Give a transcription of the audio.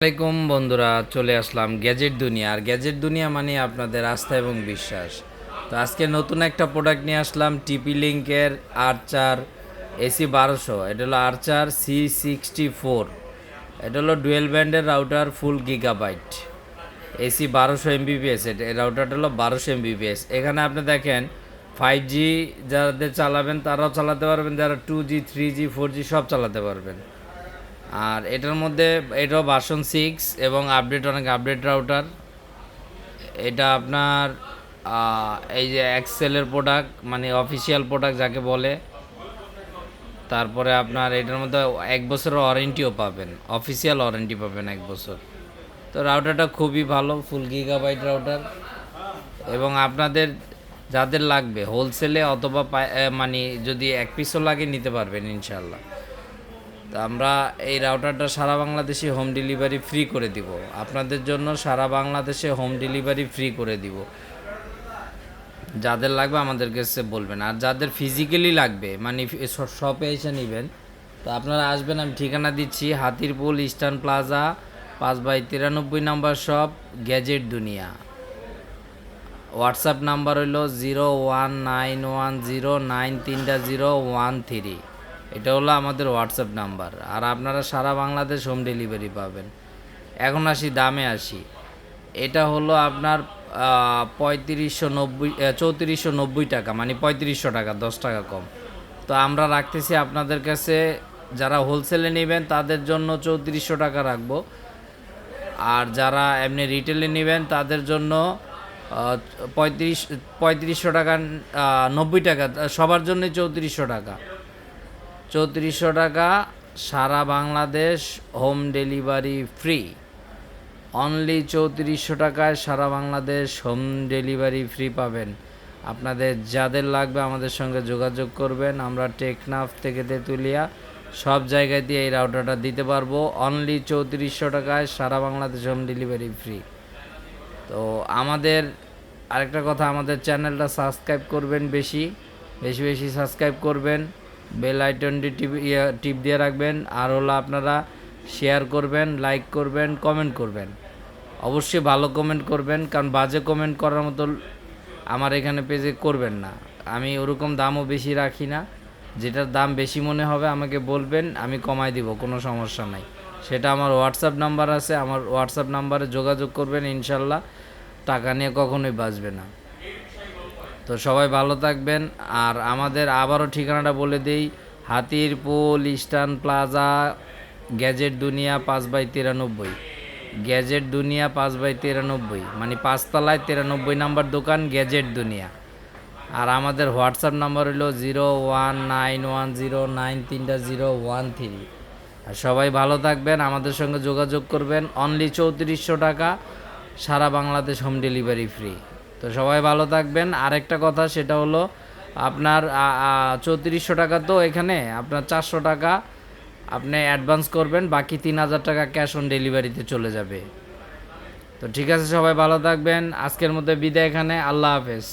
আসসালামাইকুম বন্ধুরা, চলে আসলাম গ্যাজেট দুনিয়া। আর গ্যাজেট দুনিয়া মানে আপনাদের আস্থা এবং বিশ্বাস। তো আজকে নতুন একটা প্রোডাক্ট নিয়ে আসলাম টিপি লিঙ্কের আর্চার এসি বারোশো। এটা হলো আর্চার সি সিক্সটি ফোর এটা হলো ডুয়েল ব্যান্ডের রাউটার ফুল গিগাবাইট এসি বারোশো এমবিপিএস এটা রাউটারটা হলো বারোশো এমবিপিএস এখানে আপনি দেখেন ফাইভ জি যাদের চালাবেন, তারাও চালাতে পারবেন। যারা two G three G four G সব চালাতে পারবেন। আর এটার মধ্যে এটাও ভার্সন সিক্স এবং আপডেট অনেক আপডেট রাউটার এটা আপনার এই যে এক্সেলের প্রোডাক্ট মানে অফিসিয়াল প্রোডাক্ট যাকে বলে। তারপরে আপনার এটার মধ্যে এক বছরের ওয়ারেন্টিও পাবেন অফিসিয়াল ওয়ারেন্টি পাবেন এক বছর। তো রাউটারটা খুবই ভালো ফুল গিগাবাইট রাউটার এবং আপনাদের যাদের লাগবে হোলসেলে অথবা মানে যদি এক পিসও লাগে, নিতে পারবেন ইনশাল্লাহ আমরা এই রাউটারটা সারা বাংলাদেশে হোম ডেলিভারি ফ্রি করে দিব। আপনাদের জন্য সারা বাংলাদেশে হোম ডেলিভারি ফ্রি করে দিব। যাদের লাগবে আমাদের কাছে বলবেন। আর যাদের ফিজিক্যালি লাগবে মানে শপে এসে নেবেন। তো আপনারা আসবেন, আমি ঠিকানা দিচ্ছি, হাতিরপুল ইস্টার্ন প্লাজা, পাঁচ বাই তিরানব্বই number shop gadget Duniya. WhatsApp number হলো zero one nine one zero nine তিনটা জিরো ওয়ান থ্রি এটা হলো আমাদের হোয়াটসঅ্যাপ নাম্বার। আর আপনারা সারা বাংলাদেশ হোম ডেলিভারি পাবেন। এখন আসি, দামে আসি। এটা হলো আপনার পঁয়ত্রিশশো নব্বই চৌত্রিশশো নব্বই টাকা মানে পঁয়ত্রিশশো টাকা, দশ টাকা কম। তো আমরা রাখতেছি আপনাদের কাছে, যারা হোলসেলে নেবেন, তাদের জন্য চৌত্রিশশো টাকা রাখব। আর যারা এমনি রিটেলে নেবেন, তাদের জন্য পঁয়ত্রিশ, পঁয়ত্রিশশো টাকা নব্বই টাকা, সবার জন্যই চৌত্রিশশো টাকা। চৌত্রিশশো টাকা, সারা Bangladesh home delivery free. Only চৌত্রিশশো টাকায় সারা বাংলাদেশ হোম ডেলিভারি ফ্রি পাবেন। আপনাদের যাদের লাগবে আমাদের সঙ্গে যোগাযোগ করবেন। আমরা টেকনাফ থেকে তেঁতুলিয়া সব জায়গায় দিয়ে এই রাউটারটা দিতে পারব। অনলি চৌত্রিশশো টাকায় সারা বাংলাদেশ হোম ডেলিভারি ফ্রি। তো আমাদের আরেকটা কথা, আমাদের চ্যানেলটা সাবস্ক্রাইব করবেন বেশি বেশি বেশি সাবস্ক্রাইব করবেন। বেল আইকনটি টিপ টিপ দিয়ে রাখবেন। আর হলো আপনারা শেয়ার করবেন লাইক করবেন কমেন্ট করবেন। অবশ্যই ভালো কমেন্ট করবেন, কারণ বাজে কমেন্ট করার মতো আমার এখানে পেজে করবেন না। আমি ওরকম দামও বেশি রাখি না। যেটার দাম বেশি মনে হবে, আমাকে বলবেন, আমি কমাই দিব, কোনো সমস্যা নাই। সেটা আমার হোয়াটসঅ্যাপ নাম্বার আছে, আমার হোয়াটসঅ্যাপ নাম্বারে যোগাযোগ করবেন, ইনশাল্লাহ। টাকা নিয়ে কখনোই বাঁচবে না। তো সবাই ভালো থাকবেন। আর আমাদের আবারও ঠিকানাটা বলে দিই, হাতিরপুল ইস্টার্ন প্লাজা, গ্যাজেট দুনিয়া পাঁচ বাই তিরানব্বই। গ্যাজেট দুনিয়া পাঁচ বাই তিরানব্বই মানে পাঁচতলায় তিরানব্বই নাম্বার দোকান, গ্যাজেট দুনিয়া। আর আমাদের হোয়াটসঅ্যাপ নাম্বার হলো zero one nine one zero nine তিনটা জিরো ওয়ান থ্রি। আর সবাই ভালো থাকবেন, আমাদের সঙ্গে যোগাযোগ করবেন। অনলি চৌত্রিশশো টাকা, সারা বাংলাদেশ হোম ডেলিভারি ফ্রি। তো সবাই ভালো থাকবেন। আরেকটা কথা সেটা হলো, আপনার চৌত্রিশশো টাকা তো এখানে, আপনার চারশো টাকা আপনি অ্যাডভান্স করবেন, বাকি তিন হাজার টাকা ক্যাশ অন ডেলিভারিতে চলে যাবে। তো ঠিক আছে, সবাই ভালো থাকবেন। আজকের মধ্যে বিদায় এখানে। আল্লাহ হাফেজ।